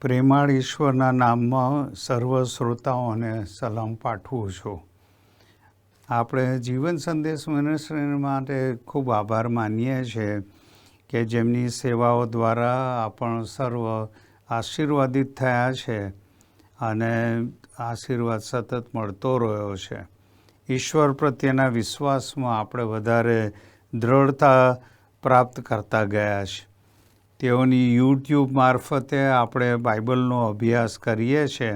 પ્રેમાળ ઈશ્વરના નામમાં સર્વ શ્રોતાઓને સલામ પાઠવું છું. આપણે જીવન સંદેશ મિનિસ્ટ્રી માટે ખૂબ આભાર માનીએ છીએ કે જેમની સેવાઓ દ્વારા આપણ સર્વ આશીર્વાદિત થયા છે અને આશીર્વાદ સતત મળતો રહ્યો છે. ઈશ્વર પ્રત્યેના વિશ્વાસમાં આપણે વધારે દ્રઢતા પ્રાપ્ત કરતા ગયા છે. તેઓની યુટ્યુબ મારફતે આપણે બાઇબલનો અભ્યાસ કરીએ છીએ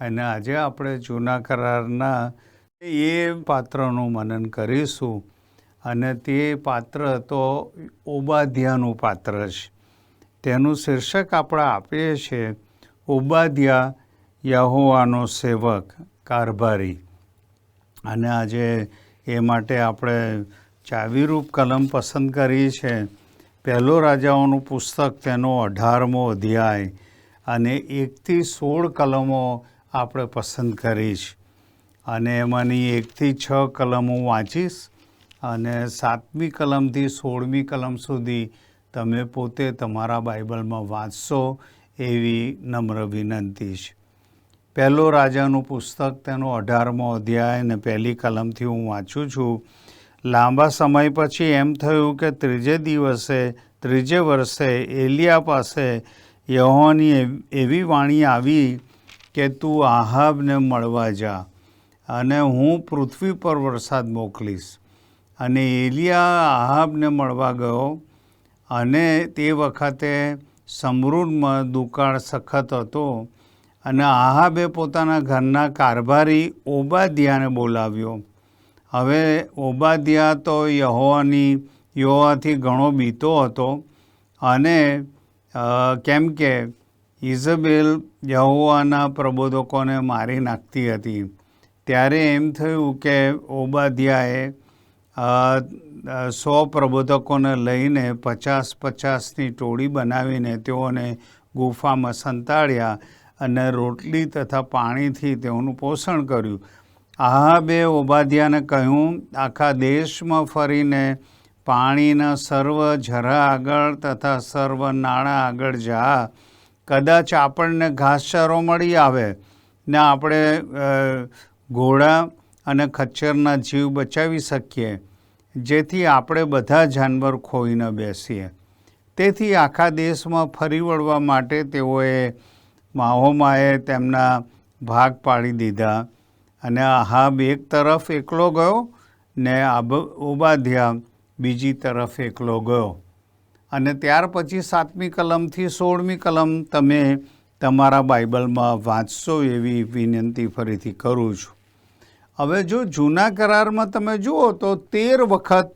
અને આજે આપણે જૂના કરારના એ પાત્રનું મનન કરીશું. અને તે પાત્ર તો ઓબાધ્યાનું પાત્ર છે તેનું શીર્ષક આપણે આપીએ છીએ ઓબાધ્યા યહોવાનો સેવક, કારભારી. અને આજે એ માટે આપણે ચાવીરૂપ કલમ પસંદ કરી છે. પહેલો રાજાઓનું પુસ્તક તેનો અઢારમો અધ્યાય અને એકથી સોળ કલમો આપણે પસંદ કરીશ. અને એમાંની એકથી છ કલમ હું વાંચીશ અને સાતમી કલમથી સોળમી કલમ સુધી તમે પોતે તમારા બાઇબલમાં વાંચશો એવી નમ્ર વિનંતી છે. પહેલો રાજાનું પુસ્તક તેનો અઢારમો અધ્યાય અને પહેલી કલમથી હું વાંચું છું. લાંબા સમય પછી એમ થયું કે ત્રીજે દિવસે, ત્રીજે વર્ષે એલિયા પાસે યહોવાની એવી વાણી આવી કે તું આહાબને મળવા જા અને હું પૃથ્વી પર વરસાદ મોકલીશ. અને એલિયા આહાબને મળવા ગયો અને તે વખતે સમૃદ્ધમાં દુકાળ સખત હતો અને આહાબે પોતાના ઘરના કારભારી ઓબાદિયાને બોલાવ્યો. હવે ઓબાદિયા તો યહોવાની યહોવાથી ઘણો બીતો હતો અને કેમ કે ઇઝબેલ યહોવાના પ્રબોધકોને મારી નાખતી હતી. ત્યારે એમ થયું કે ઓબાદિયાએ સો પ્રબોધકોને લઈને પચાસ પચાસની ટોળી બનાવીને તેઓને ગુફામાં સંતાડ્યા અને રોટલી તથા પાણીથી તેઓનું પોષણ કર્યું. આહાબે ઓબાધ્યાને કહ્યું, આખા દેશમાં ફરીને પાણીના સર્વ ઝરા આગળ તથા સર્વ નાણાં આગળ જા. કદાચ આપણને ઘાસચારો મળી આવે ને આપણે ઘોડા અને ખચ્ચરના જીવ બચાવી શકીએ, જેથી આપણે બધા જાનવર ખોઈને બેસીએ. તેથી આખા દેશમાં ફરી વળવા માટે તેઓએ માહોમાએ તેમના ભાગ પાડી દીધા. અને અહાબ એક તરફ એકલો ગયો ને આબ ઓબાધ્યા બીજી તરફ એકલો ગયો. અને ત્યાર પછી સાતમી કલમથી સોળમી કલમ તમે તમારા બાઇબલમાં વાંચશો એવી વિનંતી ફરીથી કરું છું. હવે જો જૂના કરારમાં તમે જુઓ તો તેર વખત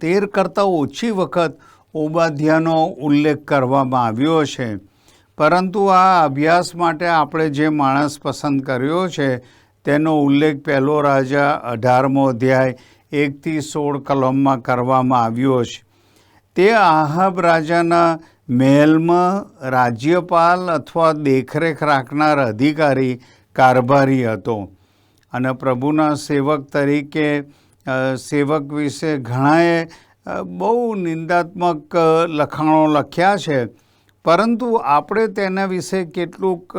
તેર કરતાં ઓછી વખત ઓબાધ્યાનો ઉલ્લેખ કરવામાં આવ્યો છે. પરંતુ આ અભ્યાસ માટે આપણે જે માણસ પસંદ કર્યો છે, તેનો ઉલ્લેખ પહેલો રાજા અઢારમો અધ્યાય એકથી સોળ કલમમાં કરવામાં આવ્યો છે. તે આહબ રાજાના મહેલમાં રાજ્યપાલ અથવા દેખરેખ રાખનાર અધિકારી કારભારી હતો અને પ્રભુના સેવક તરીકે સેવક વિશે ઘણાએ બહુ નિંદાત્મક લખાણો લખ્યા છે. પરંતુ આપણે તેના વિશે કેટલુંક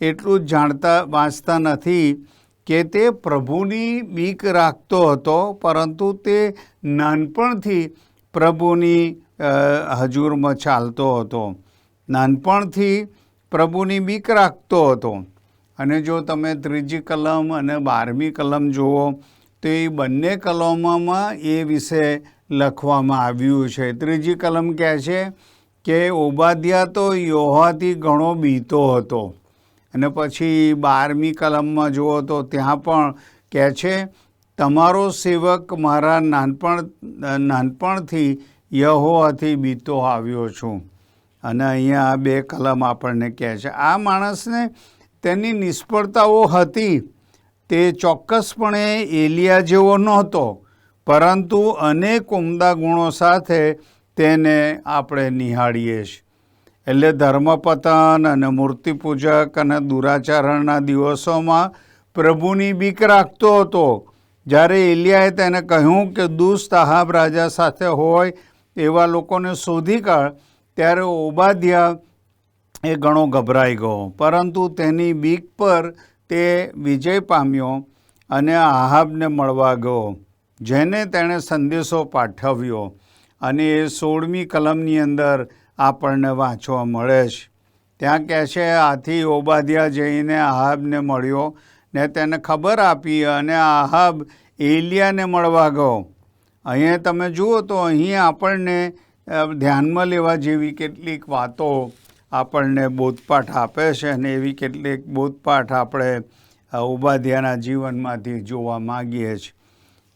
એટલું જ જાણતા, વાંચતા નથી કે તે પ્રભુની બીક રાખતો હતો, પરંતુ તે નાનપણથી પ્રભુની હજુરમાં ચાલતો હતો. નાનપણથી પ્રભુની બીક રાખતો હતો. અને જો તમે ત્રીજી કલમ અને બારમી કલમ જુઓ, તો એ બંને કલમોમાં એ વિશે લખવામાં આવ્યું છે. ત્રીજી કલમ કહે છે કે ઓબાદ્યા તો યોહાથી ઘણો બીતો હતો. અને પછી બારમી કલમમાં જુઓ તો ત્યાં પણ કહે છે, તમારો સેવક મારા નાનપણ, નાનપણથી યહોવાથી બીતો આવ્યો છું. અને અહીંયા આ બે કલમ આપણને કહે છે. આ માણસને તેની નિષ્ફળતાઓ હતી. તે ચોક્કસપણે એલિયા જેવો નહોતો. પરંતુ અનેક ઉમદા ગુણો સાથે તેને આપણે નિહાળીએ છીએ. એટલે ધર્મપતન અને મૂર્તિપૂજક અને દુરાચરણના દિવસોમાં પ્રભુની બીક રાખતો હતો. જ્યારે એલિયાએ તેને કહ્યું કે દુષ્ટ આહાબ રાજા સાથે હોય એવા લોકોને શોધી કાઢ, ત્યારે ઓબાધ્યા એ ઘણો ગભરાઈ ગયો. પરંતુ તેની બીક પર તે વિજય પામ્યો અને આહાબને મળવા ગયો, જેને તેણે સંદેશો પાઠવ્યો. અને એ સોળમી કલમની અંદર આપણને વાંચવા મળે છે. ત્યાં કહે છે આથી ઓબાધિયા જઈને આહાબને મળ્યો ને તેને ખબર આપી અને આહાબ એલિયાને મળવા ગયો. અહીંયા તમે જુઓ તો અહીં આપણને ધ્યાનમાં લેવા જેવી કેટલીક વાતો આપણને બોધપાઠ આપે છે અને એવી કેટલીક બોધપાઠ આપણે અ, જીવનમાંથી જોવા માગીએ છીએ.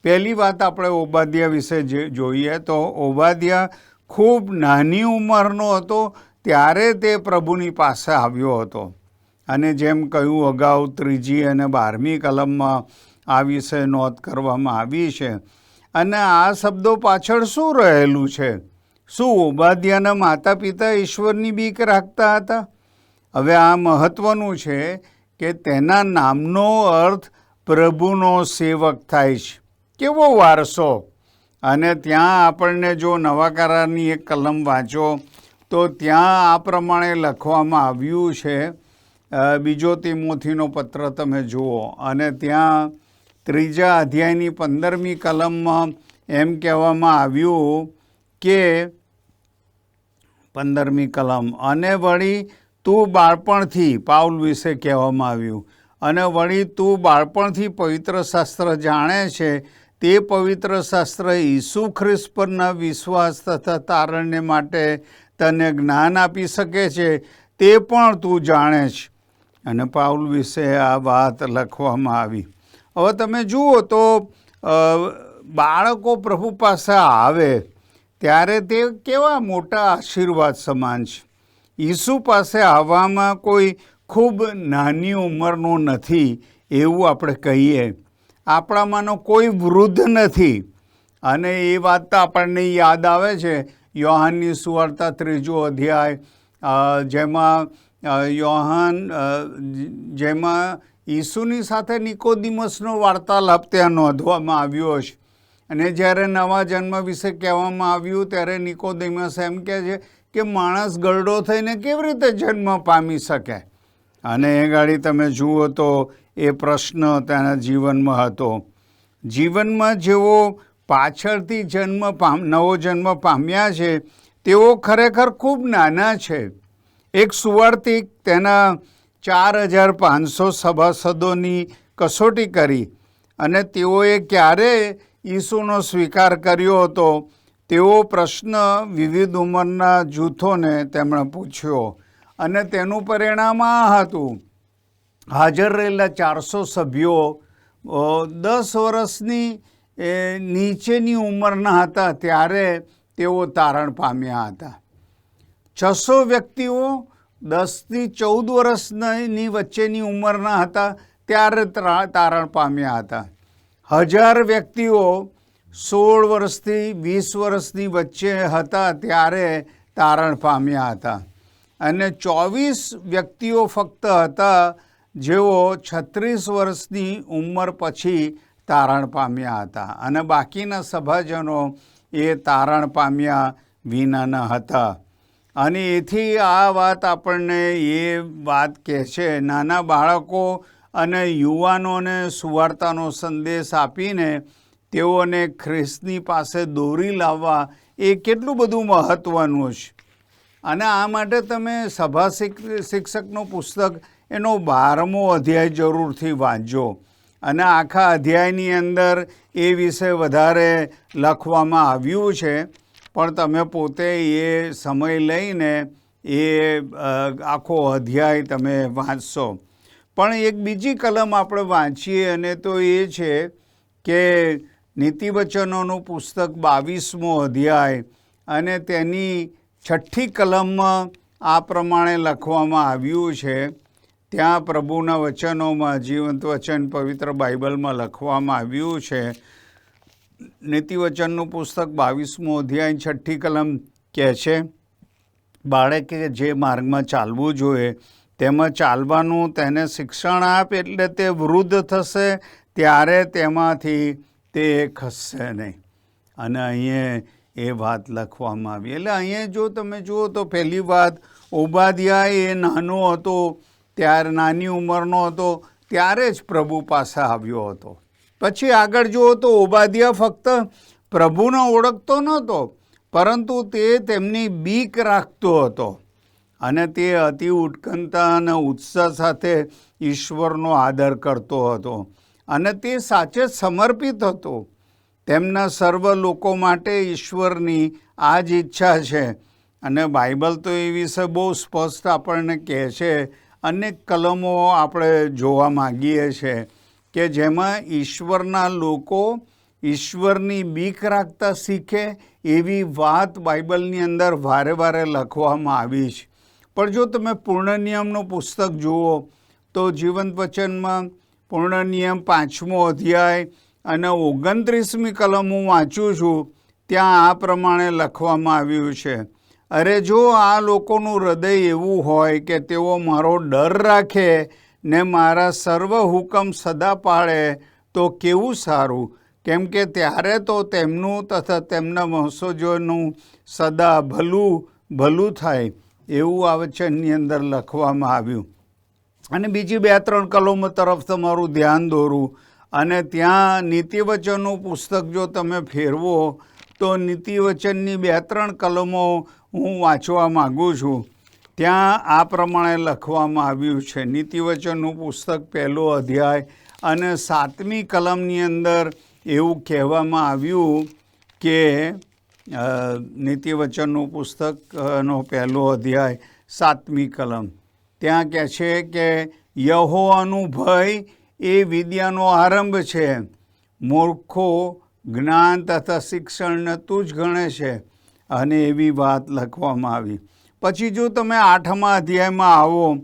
પહેલી વાત આપણે ઓબાદિયા વિશે જોઈએ તો ઓબાદિયા ખૂબ નાની ઉંમરનો હતો, ત્યારે તે પ્રભુની પાસે આવ્યો હતો. અને જેમ કહ્યું, અગાઉ ત્રીજી અને બારમી કલમમાં આ વિશે નોંધ કરવામાં આવી છે. અને આ શબ્દો પાછળ શું રહેલું છે? શું ઓબાદિયાના માતા પિતા ઈશ્વરની બીક રાખતા હતા? હવે આ મહત્વનું છે કે તેના નામનો અર્થ પ્રભુનો સેવક થાય છે. કેવો વારસો? અને ત્યાં આપણને જો નવા કરારની એક કલમ વાંચો, તો ત્યાં આ પ્રમાણે લખવામાં આવ્યું છે બીજો તિમોથીનો પત્ર તમે જુઓ. અને ત્યાં ત્રીજા અધ્યાયની પંદરમી કલમમાં એમ કહેવામાં આવ્યું કે, પંદરમી કલમ, અને વળી તું બાળપણથી, પાઉલ વિશે કહેવામાં આવ્યું, અને વળી તું બાળપણથી પવિત્ર શાસ્ત્ર જાણે છે તે પવિત્ર શાસ્ત્ર ઈસુ ખ્રિસ્ત પરના વિશ્વાસ તથા તારણને માટે તને જ્ઞાન આપી શકે છે, તે પણ તું જાણે છે. અને પાઉલ વિશે આ વાત લખવામાં આવી. હવે તમે જુઓ તો બાળકો પ્રભુ પાસે આવે ત્યારે તે કેવા મોટા આશીર્વાદ સમાન છે. ઈસુ પાસે આવવામાં કોઈ ખૂબ નાની ઉંમરનો નથી એવું આપણે કહીએ. આપણામાંનો કોઈ વૃદ્ધ નથી. અને એ વાત તો આપણને યાદ આવે છે, યોહાનની સુવાર્તા ત્રીજો અધ્યાય જેમાં યોહાન જેમાં ઈસુની સાથે નિકોદિમસનો વાર્તાલાપ ત્યાં નોંધવામાં આવ્યો છે. અને જ્યારે નવા જન્મ વિશે કહેવામાં આવ્યું, ત્યારે નિકોદિમસ એમ કહે છે કે માણસ ગરડો થઈને કેવી રીતે જન્મ પામી શકે? અને એ ગાડી તમે જુઓ તો એ પ્રશ્ન તેના જીવનમાં હતો. જીવનમાં જેઓ પાછળથી જન્મ પામ, નવો જન્મ પામ્યા છે, તેઓ ખરેખર ખૂબ નાના છે. એક સુવર્તિક તેના ચાર હજાર પાંચસો સભાસદોની કસોટી કરી અને તેઓએ ક્યારે ઈસુનો સ્વીકાર કર્યો હતો, તેવો પ્રશ્ન વિવિધ ઉંમરના જૂથોને તેમણે પૂછ્યો અને તેનું પરિણામ આ હતું. હાજર રહેલા ચારસો સભ્યો દસ વર્ષની નીચેની ઉંમરના હતા ત્યારે તેઓ તારણ પામ્યા હતા. છસો વ્યક્તિઓ દસથી ચૌદ વર્ષની વચ્ચેની ઉંમરના હતા ત્યારે તારણ પામ્યા હતા. હજાર વ્યક્તિઓ સોળ વર્ષથી વીસ વર્ષની વચ્ચે હતા ત્યારે તારણ પામ્યા હતા. અને ચોવીસ વ્યક્તિઓ ફક્ત હતા જેઓ છત્રીસ વર્ષની ઉંમર પછી તારણ પામ્યા હતા અને બાકીના સભાજનો એ તારણ પામ્યા વિનાના હતા. અને એથી આ વાત આપણને એ વાત કહે છે, નાના બાળકો અને યુવાનોને સુવાર્તાનો સંદેશ આપીને તેઓને ખ્રિસ્તની પાસે દોરી લાવવા એ કેટલું બધું મહત્ત્વનું છે. અને આ માટે તમે સભા શિક્ષકનું પુસ્તક એનો બારમો અધ્યાય જરૂરથી વાંચજો. અને આખા અધ્યાયની અંદર એ વિશે વધારે લખવામાં આવ્યું છે, પણ તમે પોતે એ સમય લઈને એ આખો અધ્યાય તમે વાંચશો. પણ એક બીજી કલમ આપણે વાંચીએ અને તો એ છે કે નીતિવચનોનું પુસ્તક બાવીસમો અધ્યાય અને તેની છઠ્ઠી કલમમાં આ પ્રમાણે લખવામાં આવ્યું છે. ત્યાં પ્રભુના વચનોમાં જીવંત વચન પવિત્ર બાઇબલમાં લખવામાં આવ્યું છે. નીતિવચનનું પુસ્તક બાવીસમો અધ્યાય છઠ્ઠી કલમ કહે છે, બાળકે જે માર્ગમાં ચાલવું જોઈએ, તેમાં ચાલવાનું તેને શિક્ષણ આપ એટલે તે વૃદ્ધ થશે, ત્યારે તેમાંથી તે ખસશે નહીં. અને અહીંયા એ વાત લખવામાં આવી. એટલે અહીંયા જો તમે જુઓ તો પહેલી વાત ઓબાદિયા એ નાનો હતો. ત્યારે નાની ઉંમરનો હતો, ત્યારે જ પ્રભુ પાસે આવ્યો હતો. પછી આગળ જુઓ તો ઓબાદિયા ફક્ત પ્રભુને ઓળખતો નહોતો, પરંતુ તે તેમની બીક રાખતો હતો અને તે અતિ ઉત્કંઠા અને ઉત્સાહ સાથે ઈશ્વરનો આદર કરતો હતો અને તે સાચે સમર્પિત હતો. તેમના સર્વ લોકો માટે ઈશ્વરની આ જ ઈચ્છા છે અને બાઇબલ તો એ વિશે બહુ સ્પષ્ટ આપણને કહે છે અનેક કલમો આપણે જોવા માગીએ છીએ કે જેમાં ઈશ્વરના લોકો ઈશ્વરની બીક રાખતા શીખે એવી વાત બાઇબલની અંદર વારે વારે લખવામાં આવી છે. પણ જો તમે પૂર્ણ નિયમનું પુસ્તક જુઓ, તો જીવંત વચનમાં પૂર્ણ નિયમ પાંચમો અધ્યાય અને ઓગણત્રીસમી કલમ હું વાંચું છું, ત્યાં આ પ્રમાણે લખવામાં આવ્યું છે. અરે જો આ લોકોનું હૃદય એવું હોય કે તેઓ મારો ડર રાખે ને મારા સર્વ હુકમ સદા પાળે, તો કેવું સારું? કેમ કે ત્યારે તો તેમનું તથા તેમના વંશજોનું સદા ભલું ભલું થાય એવું આ વચનની અંદર લખવામાં આવ્યું. અને બીજી બે ત્રણ કલમો તરફ તમારું ધ્યાન દોરું. અને ત્યાં નીતિવચનનું પુસ્તક જો તમે ફેરવો, તો નીતિવચનની બે ત્રણ કલમો હું વાંચવા માગું છું. ત્યાં આ પ્રમાણે લખવામાં આવ્યું છે. નીતિવચનનું પુસ્તક પહેલો અધ્યાય અને સાતમી કલમની અંદર એવું કહેવામાં આવ્યું કે નીતિવચનનું પુસ્તકનો પહેલો અધ્યાય સાતમી કલમ. ત્યાં કહે છે કે, યહોવાનું ભય એ વિદ્યાનો આરંભ છે. મૂર્ખો જ્ઞાન તથા શિક્ષણને તુજ ગણે છે. અને એવી વાત લખવામાં આવી. પછી જો તમે આઠમા અધ્યાયમાં આવો,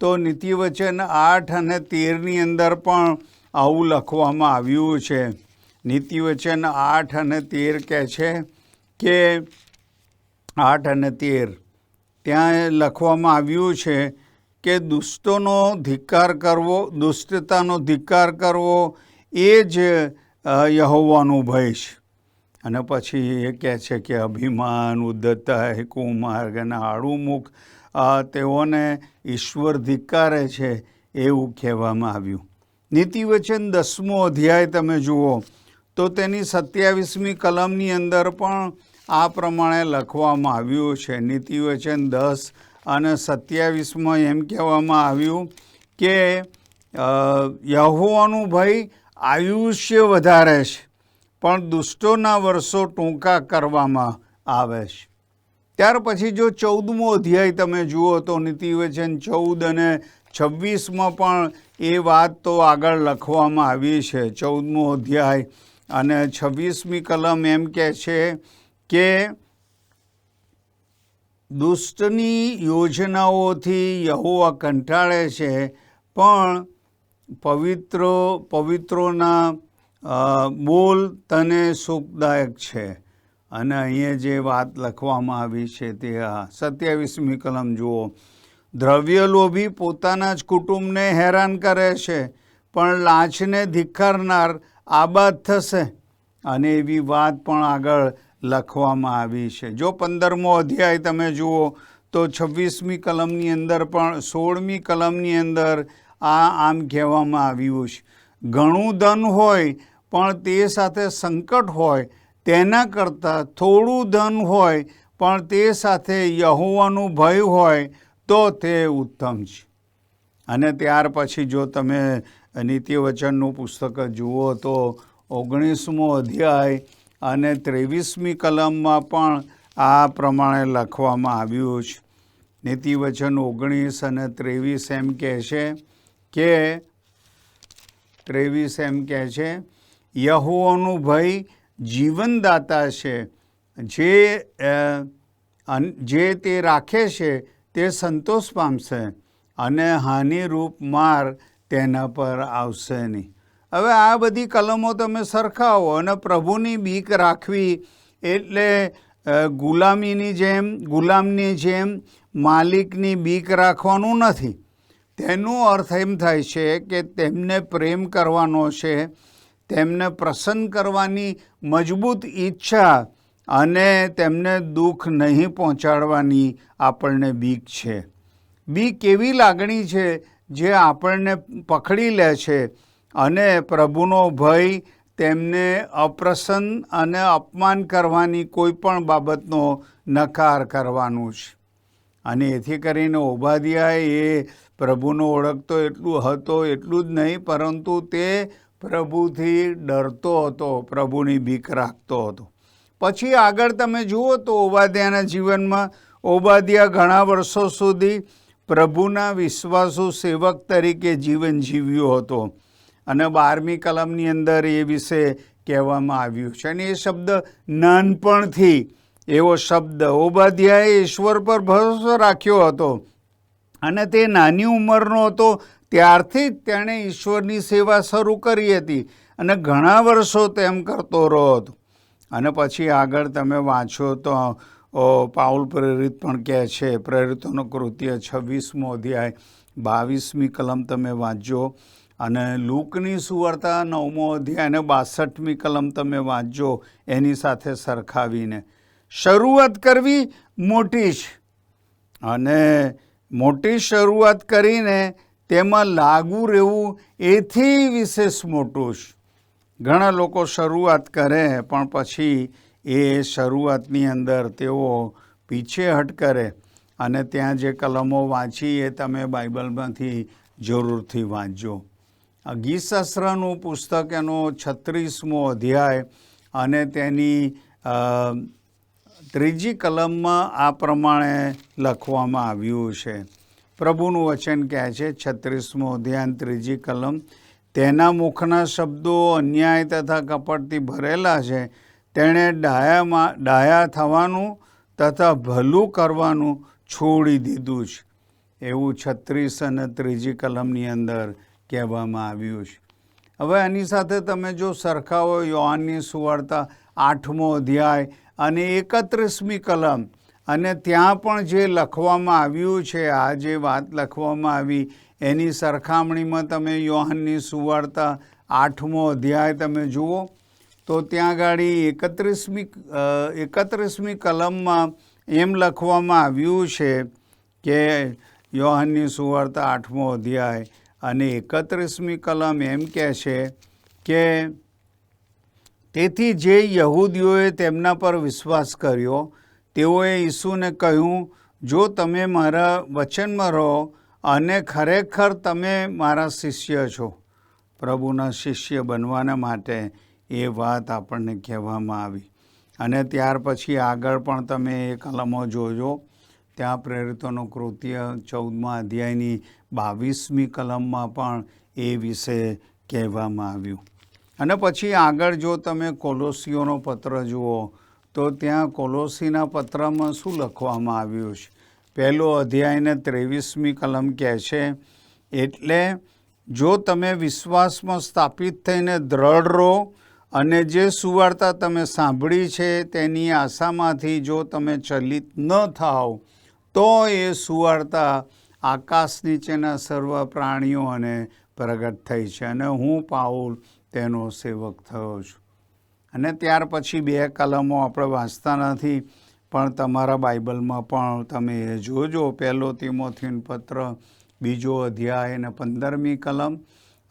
તો નીતિવચન આઠ અને તેરની અંદર પણ આવું લખવામાં આવ્યું છે. નીતિવચન આઠ અને તેર કહે છે કે, આઠ અને તેર. ત્યાં લખવામાં આવ્યું છે કે, દુષ્ટોનો ધિક્કાર કરવો, દુષ્ટતાનો ધિક્કાર કરવો એ જ યહોવાનું ભય છે. અને પછી એ કહે છે કે અભિમાન, ઉદ્ધતા કુમાર્ગ અને આડુમુખ તેઓને ઈશ્વર ધિક્કારે છે એવું કહેવામાં આવ્યું. નીતિવચન દસમો અધ્યાય તમે જુઓ, તો તેની સત્યાવીસમી કલમની અંદર પણ આ પ્રમાણે લખવામાં આવ્યું છે. નીતિવચન દસ અને સત્યાવીસમાં એમ કહેવામાં આવ્યું કે યહોવાનું ભય આયુષ્ય વધારે છે. પણ દુષ્ટોના વર્ષો ટૂંકા કરવામાં આવે છે. ત્યાર પછી જો ચૌદમો અધ્યાય તમે જુઓ તો નીતિવચન ચૌદ અને છવ્વીસમાં પણ એ વાત તો આગળ લખવામાં આવી છે. ચૌદમો અધ્યાય અને છવ્વીસમી કલમ એમ કહે છે કે દુષ્ટની યોજનાઓથી યહોવા કંટાળે છે, પણ પવિત્રો પવિત્રોના બોલ તને સુખદાયક છે. અને અહીંયા જે વાત લખવામાં આવી છે તે આ સત્યાવીસમી કલમ જુઓ. દ્રવ્ય લોભી પોતાના જ કુટુંબને હેરાન કરે છે, પણ લાંચને ધિક્કારનાર આબાદ થશે. અને એવી વાત પણ આગળ લખવામાં આવી છે. જો પંદરમો અધ્યાય તમે જુઓ, તો છવ્વીસમી કલમની અંદર પણ સોળમી કલમની અંદર આ આમ કહેવામાં આવ્યું છે. ઘણું ધન હોય પણ તે સાથે સંકટ હોય, તેના કરતાં થોડું ધન હોય, પણ તે સાથે યહોવાનું ભય હોય, તો તે ઉત્તમ છે. અને ત્યાર પછી જો તમે નીતિવચનનું પુસ્તક જુઓ તો ઓગણીસમો અધ્યાય અને ત્રેવીસમી કલમમાં પણ આ પ્રમાણે લખવામાં આવ્યું છે. નીતિવચન ઓગણીસ અને ત્રેવીસ એમ કહે છે કે, ત્રેવીસ એમ કહે છે યહોવાનું ભય જીવનદાતા છે. જે જે તે રાખે છે, તે સંતોષ પામશે અને હાનિરૂપ માર તેના પર આવશે નહીં. હવે આ બધી કલમો તમે સરખાવો અને પ્રભુની બીક રાખવી એટલે ગુલામીની જેમ, ગુલામની જેમ માલિકની બીક રાખવાનું નથી. તેનો અર્થ એમ થાય છે કે તેમને પ્રેમ કરવાનો છે તેમને પ્રસન્ન કરવાની મજબૂત ઈચ્છા અને તેમને દુઃખ નહીં પહોંચાડવાની આપણને બીક છે. બીક એવી લાગણી છે જે આપણને પકડી લે છે અને પ્રભુનો ભય તેમને અપ્રસન્ન અને અપમાન કરવાની કોઈ પણ બાબતનો નકાર કરવાનું છે. અને એથી કરીને ઓબાદિયા એ પ્રભુનો ઓળખતો એટલું હતો એટલું જ નહીં, પરંતુ તે પ્રભુથી ડરતો હતો, પ્રભુની બીક રાખતો હતો. પછી આગળ તમે જુઓ તો ઓબાદ્યાના જીવનમાં ઓબાદ્યા ઘણા વર્ષો સુધી પ્રભુના વિશ્વાસુ સેવક તરીકે જીવન જીવ્યો હતો. અને બારમી કલમની અંદર એ વિશે કહેવામાં આવ્યું છે. અને એ શબ્દ નાનપણથી એવો શબ્દ ઓબાધ્યાએ ઈશ્વર પર ભરોસો રાખ્યો હતો. અને તે નાની ઉંમરનો હતો ત્યારથી જ તેણે ઈશ્વરની સેવા શરૂ કરી હતી અને ઘણા વર્ષો તેમ કરતો રહ્યો હતો. અને પછી આગળ તમે વાંચો તો પાઉલ પ્રેરિત પણ કહે છે, પ્રેરિતોનો કૃત્ય છવ્વીસમો અધ્યાય, બાવીસમી કલમ તમે વાંચજો. અને લૂકની સુવાર્તા નવમો અધ્યાય અને બાસઠમી કલમ તમે વાંચજો, એની સાથે સરખાવીને. શરૂઆત કરવી મોટી જ. અને મોટી શરૂઆત કરીને તેમાં લાગુ રહેવું એથી વિશેષ મોટું છે. ઘણા લોકો શરૂઆત કરે પણ પછી એ શરૂઆતની અંદર તેઓ પીછેહટ કરે અને ત્યાં જે કલમો વાંચી એ તમે બાઇબલમાંથી જરૂરથી વાંચજો. ગીતશાસ્ત્રનું પુસ્તક એનો છત્રીસમો અધ્યાય અને તેની ત્રીજી કલમમાં આ પ્રમાણે લખવામાં આવ્યું છે. પ્રભુનું વચન કહે છે, છત્રીસમો અધ્યાન ત્રીજી કલમ, તેના મુખના શબ્દો અન્યાય તથા કપટથી ભરેલા છે. તેણે ડાયામાં, ડાયા થવાનું તથા ભલું કરવાનું છોડી દીધું છે. એવું છત્રીસ અને ત્રીજી કલમની અંદર કહેવામાં આવ્યું છે. હવે આની સાથે તમે જો સરખાવો, યોહાનની સુવાર્તા આઠમો અધ્યાય અને એકત્રીસમી કલમ અને ત્યાં પણ જે લખવામાં આવ્યું છે, આ જે વાત લખવામાં આવી, એની સરખામણીમાં તમે યોહાનની સુવાર્તા આઠમો અધ્યાય તમે જુઓ, તો ત્યાં ગાડી એકત્રીસમી એકત્રીસમી કલમમાં એમ લખવામાં આવ્યું છે કે યોહાનની સુવાર્તા આઠમો અધ્યાય અને એકત્રીસમી કલમ એમ કહે છે કે, તેથી જે યહૂદીઓએ તેમના પર વિશ્વાસ કર્યો તેઓએ ઈસુને કહ્યું, જો તમે મારા વચનમાં રહો અને ખરેખર તમે મારા શિષ્ય છો, પ્રભુના શિષ્ય બનવાના માટે એ વાત આપણને કહેવામાં આવી. અને ત્યાર પછી આગળ પણ તમે એ કલમો જોજો. ત્યાં પ્રેરિતોનું કૃત્ય ચૌદમા અધ્યાયની બાવીસમી કલમમાં પણ એ વિશે કહેવામાં આવ્યું. અને પછી આગળ જો તમે કોલોસીઓનો પત્ર જુઓ તો ત્યાં કોલોસીના પત્રમાં શું લખવામાં આવ્યું છે? પહેલો અધ્યાયને ત્રેવીસમી કલમ કહે છે, એટલે જો તમે વિશ્વાસમાં સ્થાપિત થઈને દ્રઢ રહો અને જે સુવાર્તા તમે સાંભળી છે તેની આશામાંથી જો તમે ચલિત ન થાઓ, તો એ સુવાર્તા આકાશ નીચેના સર્વ પ્રાણીઓ અને પ્રગટ થઈ છે. અને હું પાઉલ તેનો સેવક થયો છું. અને ત્યાર પછી બે કલમો આપણે વાંચતા નથી, પણ તમારા બાઇબલમાં પણ તમે એ જોજો. પહેલો તિમોથીન પત્ર, બીજો અધ્યાય અને પંદરમી કલમ,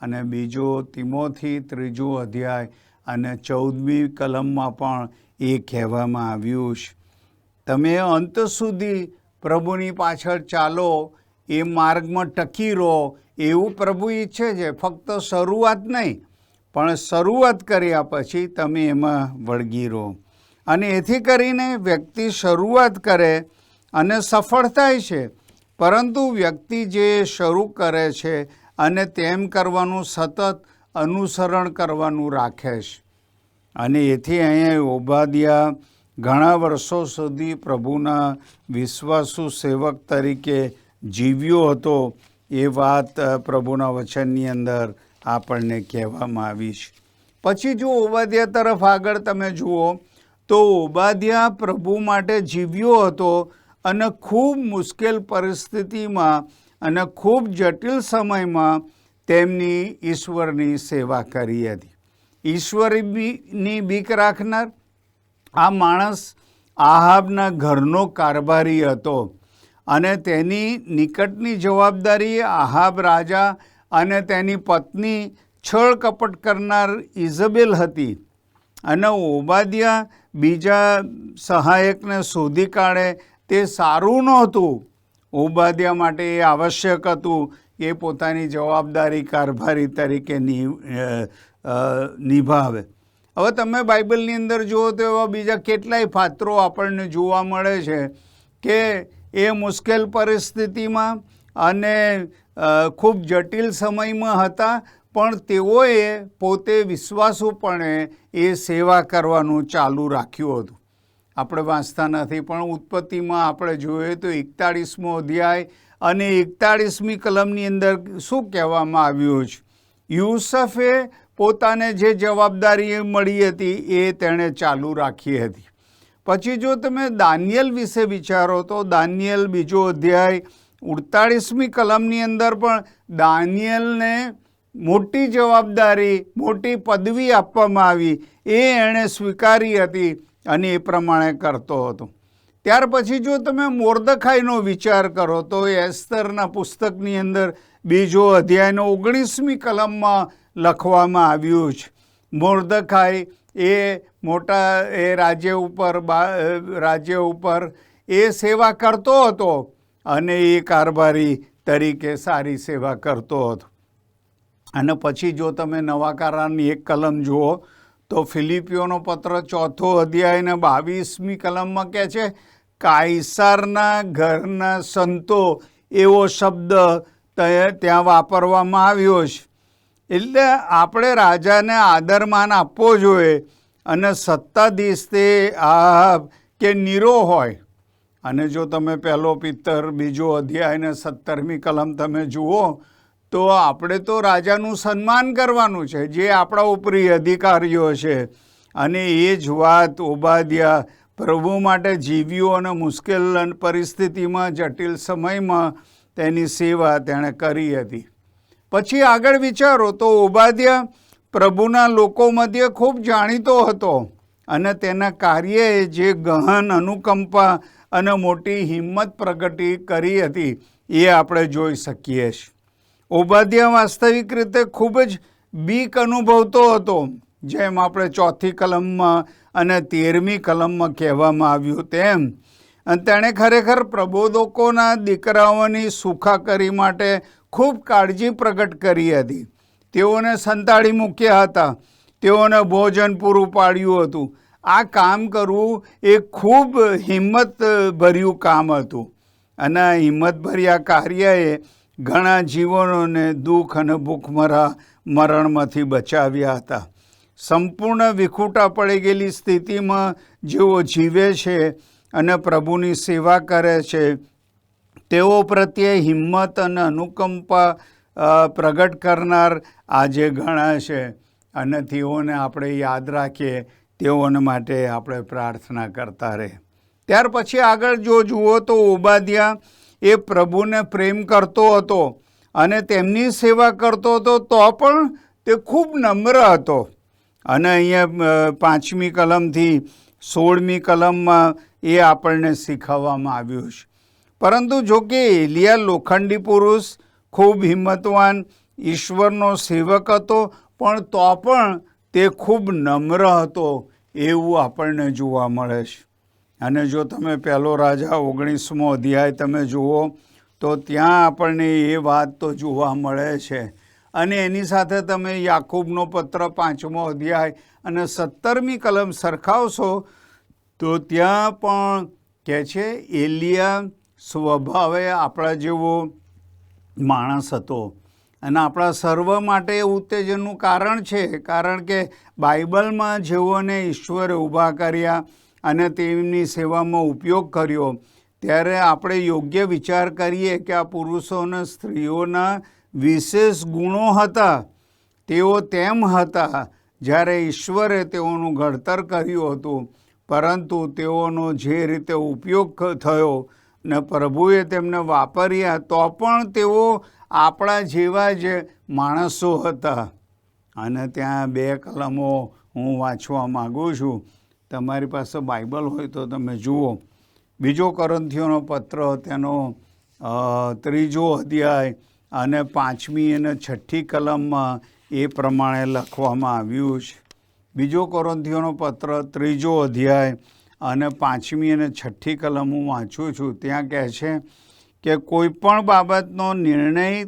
અને બીજો તિમોથી ત્રીજો અધ્યાય અને ચૌદમી કલમમાં પણ એ કહેવામાં આવ્યું છે. તમે અંત સુધી પ્રભુની પાછળ ચાલો, એ માર્ગમાં ટકી રહો, એવું પ્રભુ ઈચ્છે છે. ફક્ત શરૂઆત નહીં પણ શરૂઆત કર્યા પછી તમે એમાં વળગી રહો. અને એથી કરીને વ્યક્તિ શરૂઆત કરે અને સફળ થાય છે. પરંતુ વ્યક્તિ જે શરૂ કરે છે અને તેમ કરવાનું સતત અનુસરણ કરવાનું રાખે છે. અને એથી અહીંયા ઓબાદિયા ઘણા વર્ષો સુધી પ્રભુના વિશ્વાસુ સેવક તરીકે જીવ્યો હતો એ વાત પ્રભુના વચનની અંદર આપણને કહેવામાં આવી છે. પછી જો ઓબાદ્યા તરફ આગળ તમે જુઓ, તો ઓબાદ્યા પ્રભુ માટે જીવ્યો હતો અને ખૂબ મુશ્કેલ પરિસ્થિતિમાં અને ખૂબ જટિલ સમયમાં તેમની ઈશ્વરની સેવા કરી હતી. ઈશ્વરની બીક રાખનાર આ માણસ આહાબના ઘરનો કારભારી હતો અને તેની નિકટની જવાબદારી આહાબ રાજા અને તેની પત્ની છળ કપટ કરનાર ઇઝબેલ હતી અને ઓબાદિયા બીજા સહાયકને શોધી કાઢે તે સારું નહોતું. ઓબાદિયા માટે એ આવશ્યક હતું એ પોતાની જવાબદારી કારભારી તરીકે નિભાવે. હવે તમે બાઇબલની અંદર જુઓ તો એવા બીજા કેટલાય પાત્રો આપણને જોવા મળે છે કે એ મુશ્કેલ પરિસ્થિતિમાં અને ખૂબ જટિલ સમયમાં હતા, પણ તેઓએ પોતે વિશ્વાસુપણે એ સેવા કરવાનું ચાલુ રાખ્યું હતું. આપણે વાંચતા નથી, પણ ઉત્પત્તિમાં આપણે જોઈએ તો એકતાળીસમો અધ્યાય અને એકતાળીસમી કલમની અંદર શું કહેવામાં આવ્યું છે? યુસફે પોતાને જે જવાબદારી મળી હતી, એ તેણે ચાલુ રાખી હતી. પછી જો તમે દાનિયલ વિશે વિચારો તો દાનિયલ બીજો અધ્યાય ઉડતાળીસમી કલમની અંદર પણ દાનિયલને મોટી જવાબદારી, મોટી પદવી આપવામાં આવી. એ એણે સ્વીકારી હતી અને એ પ્રમાણે કરતો હતો. ત્યાર પછી જો તમે મોર્દખાઈનો વિચાર કરો તો એસ્તરના પુસ્તકની અંદર બીજો અધ્યાયનો ઓગણીસમી કલમમાં લખવામાં આવ્યું છે. મોર્દખાઈ એ મોટા, એ રાજ્ય ઉપર રાજ્ય ઉપર એ સેવા કરતો હતો. અને એ કારભારી તરીકે સારી સેવા કરતો હતો. અને પછી જો તમે નવા કરારની એક કલમ જુઓ, તો ફિલિપિયોનો પત્ર ચોથો અધ્યાય ને બાવીસમી કલમમાં કહે છે, કાયસારના ઘરના સંતો એવો શબ્દ ત્યાં વાપરવામાં આવ્યો છે. એટલે આપણે રાજાને આદરમાન આપવો જોઈએ અને સત્તાધીશ તે આ કે નીરો હોય. અને જો તમે પહેલો પિત્તર, બીજો અધ્યાય અને સત્તરમી કલમ તમે જુઓ, તો આપણે તો રાજાનું સન્માન કરવાનું છે. જે આપણા ઉપરી અધિકારીઓ છે. અને એ જ વાત ઓબાદ્યા પ્રભુ માટે જીવ્યો અને મુશ્કેલ પરિસ્થિતિમાં, જટિલ સમયમાં તેની સેવા તેણે કરી હતી. પછી આગળ વિચારો તો ઓબાદ્યા પ્રભુના લોકો મધ્ય ખૂબ જાણીતો હતો. અને તેના કાર્યએ જે ગહન અનુકંપા અને મોટી હિંમત પ્રગટી કરી હતી, એ આપણે જોઈ શકીએ છીએ. ઓબાદ્યા વાસ્તવિક રીતે ખૂબ જ બીક અનુભવતો હતો, જેમ આપણે ચોથી કલમમાં અને તેરમી કલમમાં કહેવામાં આવ્યું તેમ. અને તેણે ખરેખર પ્રબોધકોના દીકરાઓની સુખાકરી માટે ખૂબ કાળજી પ્રગટ કરી હતી. તેઓને સંતાડી મૂક્યા હતા. તેઓને ભોજન પૂરું પાડ્યું હતું. આ કામ કરવું એ ખૂબ હિંમત ભર્યું કામ હતું. અને આ હિંમતભર્યા કાર્યએ ઘણા જીવનોને દુઃખ અને ભૂખમરા મરણમાંથી બચાવ્યા હતા. સંપૂર્ણ વિખૂટા પડી ગયેલી સ્થિતિમાં જેઓ જીવે છે અને પ્રભુની સેવા કરે છે, તેઓ પ્રત્યે હિંમત અને અનુકંપા પ્રગટ કરનાર આજે ઘણા છે. અને તેઓને આપણે યાદ રાખીએ તેઓને માટે આપણે પ્રાર્થના કરતા રહે. ત્યાર પછી આગળ જો જુઓ તો ઓબાદ્યા એ પ્રભુને પ્રેમ કરતો હતો અને તેમની સેવા કરતો હતો, તો પણ તે ખૂબ નમ્ર હતો. અને અહીંયા પાંચમી કલમથી સોળમી કલમમાં એ આપણને શીખવવામાં આવ્યું છે. પરંતુ જો કે એલિયા લોખંડી પુરુષ ખૂબ હિંમતવાન, ઈશ્વરનો સેવક હતો, પણ તો પણ તે ખૂબ નમ્ર હતો એવું આપણને જોવા મળે છે. અને જો તમે પહેલો રાજા ઓગણીસમો અધ્યાય તમે જુઓ, તો ત્યાં આપણને એ વાત તો જોવા મળે છે. અને એની સાથે તમે યાકૂબનો પત્ર પાંચમો અધ્યાય અને સત્તરમી કલમ સરખાવશો, તો ત્યાં પણ કહે છે, એલિયા સ્વભાવે આપણા જેવો માણસ હતો. અને આપણા સર્વ માટે ઉત્તેજનનું કારણ છે, કારણ કે બાઇબલમાં જેઓને ઈશ્વરે ઊભા કર્યા અને તેમની સેવામાં ઉપયોગ કર્યો, ત્યારે આપણે યોગ્ય વિચાર કરીએ કે આ પુરુષો અને સ્ત્રીઓના વિશેષ ગુણો હતા. તેઓ તેમ હતા જ્યારે ઈશ્વરે તેઓનું ઘડતર કર્યું હતું, પરંતુ તેઓનો જે રીતે ઉપયોગ થયો ને પ્રભુએ તેમને વાપર્યા, તો પણ તેઓ આપણા જેવા જ માણસો હતા. અને ત્યાં બે કલમો હું વાંચવા માગું છું. તમારી પાસે બાઇબલ હોય તો તમે જુઓ. બીજો કરંથીઓનો પત્ર, તેનો ત્રીજો અધ્યાય અને પાંચમી અને છઠ્ઠી કલમમાં એ પ્રમાણે લખવામાં આવ્યું છે. બીજો કોરંથીઓનો પત્ર, ત્રીજો અધ્યાય અને પાંચમી અને છઠ્ઠી કલમ હું વાંચું છું. ત્યાં કહે છે કે કોઈ પણ બાબતનો નિર્ણય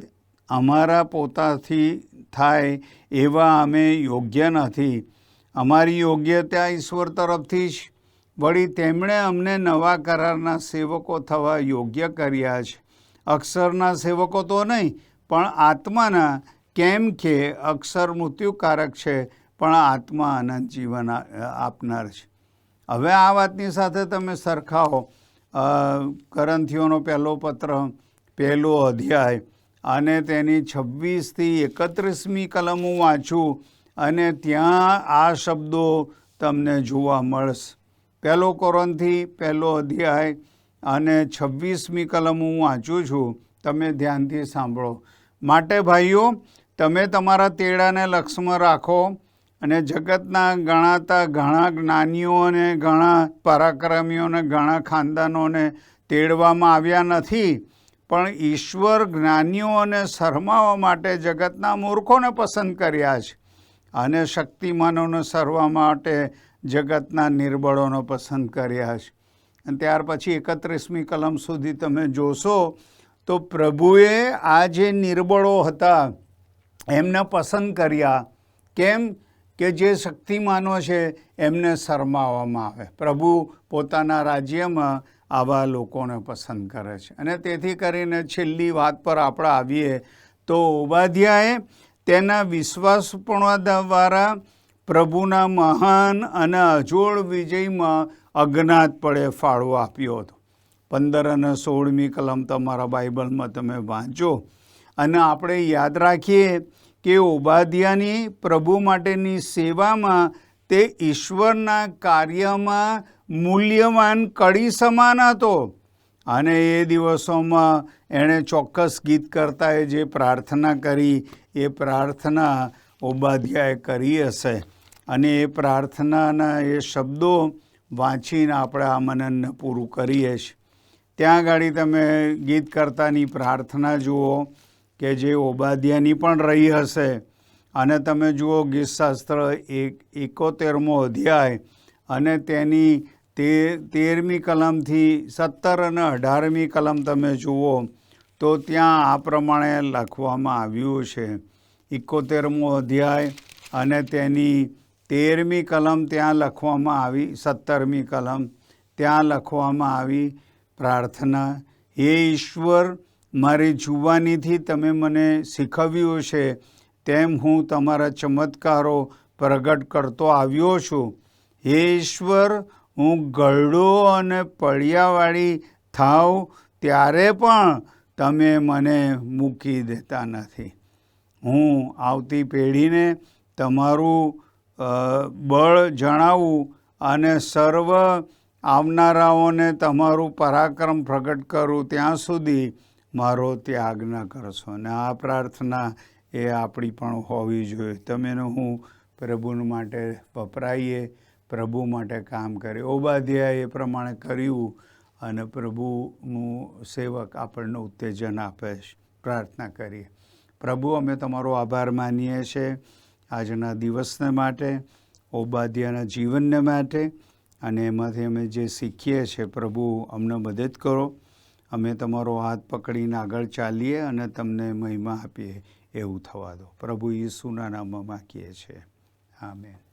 અમારા પોતાથી થાય એવા અમે યોગ્ય નથી. અમારી યોગ્યતા ઈશ્વર તરફથી જ. વળી તેમણે અમને નવા કરારના સેવકો થવા યોગ્ય કર્યા છે. અક્ષરના સેવકો તો નહીં પણ આત્માના. કેમ કે અક્ષર મૃત્યુકારક છે પણ આત્મા અનંત જીવન આપનાર છે. હવે આ વાતની સાથે તમે સરખાવો. અ, કરંથીઓનો પહેલો પત્ર, પહેલો અધ્યાય, અને તેની છવ્વીસથી એકત્રીસમી કલમ હું વાંચું, અને ત્યાં આ શબ્દો તમને જોવા મળશે. પહેલો કોરંથી પહેલો અધ્યાય, અને છવ્વીસમી કલમ હું વાંચું છું. તમે ધ્યાનથી સાંભળો. માટે ભાઈઓ, તમે તમારા તેડાને લક્ષમાં રાખો અને જગતના ગણાતા ઘણા જ્ઞાનીઓને, ઘણા પરાક્રમીઓને, ઘણા ખાનદાનોને તેડવામાં આવ્યા નથી. પણ ઈશ્વર જ્ઞાનીઓ અને શરમાવા માટે જગતના મૂર્ખોને પસંદ કર્યા છે. અને શક્તિમાનોને સરવા માટે જગતના નિર્બળોને પસંદ કર્યા છે. અને ત્યાર પછી એકત્રીસમી કલમ સુધી તમે જોશો તો પ્રભુએ આ જે નિર્બળો હતા એમને પસંદ કર્યા. કેમ? કે જે શક્તિમાનો છે, એમને શરમાવવામાં આવે. પ્રભુ પોતાના રાજ્યમાં આવા લોકોને પસંદ કરે છે. અને તેથી કરીને છેલ્લી વાત પર આપણે આવીએ તો ઉપાધ્યાએ તેના વિશ્વાસપૂર્ણ દ્વારા પ્રભુના મહાન અને અજોડ વિજયમાં અજ્ઞાત પડે ફાળો આપ્યો હતો. પંદર અને સોળમી કલમ તમારા બાઇબલમાં તમે વાંચો. અને આપણે યાદ રાખીએ કે ઓબાદિયાની પ્રભુ માટેની સેવામાં તે ઈશ્વરના કાર્યમાં મૂલ્યવાન કડી સમાન હતો. અને એ દિવસોમાં એણે ચોક્કસ ગીત કરતાએ જે પ્રાર્થના કરી, એ પ્રાર્થના ઓબાધ્યાએ કરી હશે. અને એ પ્રાર્થનાના એ શબ્દો વાંચીને આપણે આ મનનને પૂરું કરીએ છીએ. ત્યાં આગળ તમે ગીત કરતાની પ્રાર્થના જુઓ. કે જે ઓબાધ્યાની પણ રહી હશે. અને તમે જુઓ ગીતશાસ્ત્ર એક, એકોતેરમો અધ્યાય અને તેની તે, તેરમી કલમથી સત્તર અને અઢારમી કલમ તમે જુઓ તો ત્યાં આ પ્રમાણે લખવામાં આવ્યું છે. એકોતેરમો અધ્યાય અને તેની તેરમી કલમ ત્યાં લખવામાં આવી, સત્તરમી કલમ ત્યાં લખવામાં આવી પ્રાર્થના, હે ઈશ્વર મારી જુવાનીથી તમે મને શીખવ્યું છે, તેમ હું તમારા ચમત્કારો પ્રગટ કરતો આવ્યો છું. હે ઈશ્વર, હું ગરડો અને પડિયાવાળી થાવ ત્યારે પણ તમે મને મૂકી દેતા નથી. હું આવતી પેઢીને તમારું બળ જણાવું અને સર્વ આવનારાઓને તમારું પરાક્રમ પ્રગટ કરું ત્યાં સુધી મારો ત્યાગ ન કરશો અને આ પ્રાર્થના એ આપણી પણ હોવી જોઈએ. તમેને હું પ્રભુ માટે વપરાઈએ, પ્રભુ માટે કામ કરીએ. ઓબાધ્યાય એ પ્રમાણે કર્યું અને પ્રભુનું સેવક આપણને ઉત્તેજન આપે પ્રાર્થના કરીએ. પ્રભુ, અમે તમારો આભાર માનીએ છીએ આજના દિવસને માટે ઓબાધ્યાના જીવનને માટે અને એમાંથી અમે જે શીખીએ છીએ, પ્રભુ અમને મદદ કરો. અમે તમારો હાથ પકડીને આગળ ચાલીએ અને તમને મહિમા આપીએ એવું થવા દો. પ્રભુ ઈસુના નામમાં માગીએ છીએ. આમેન.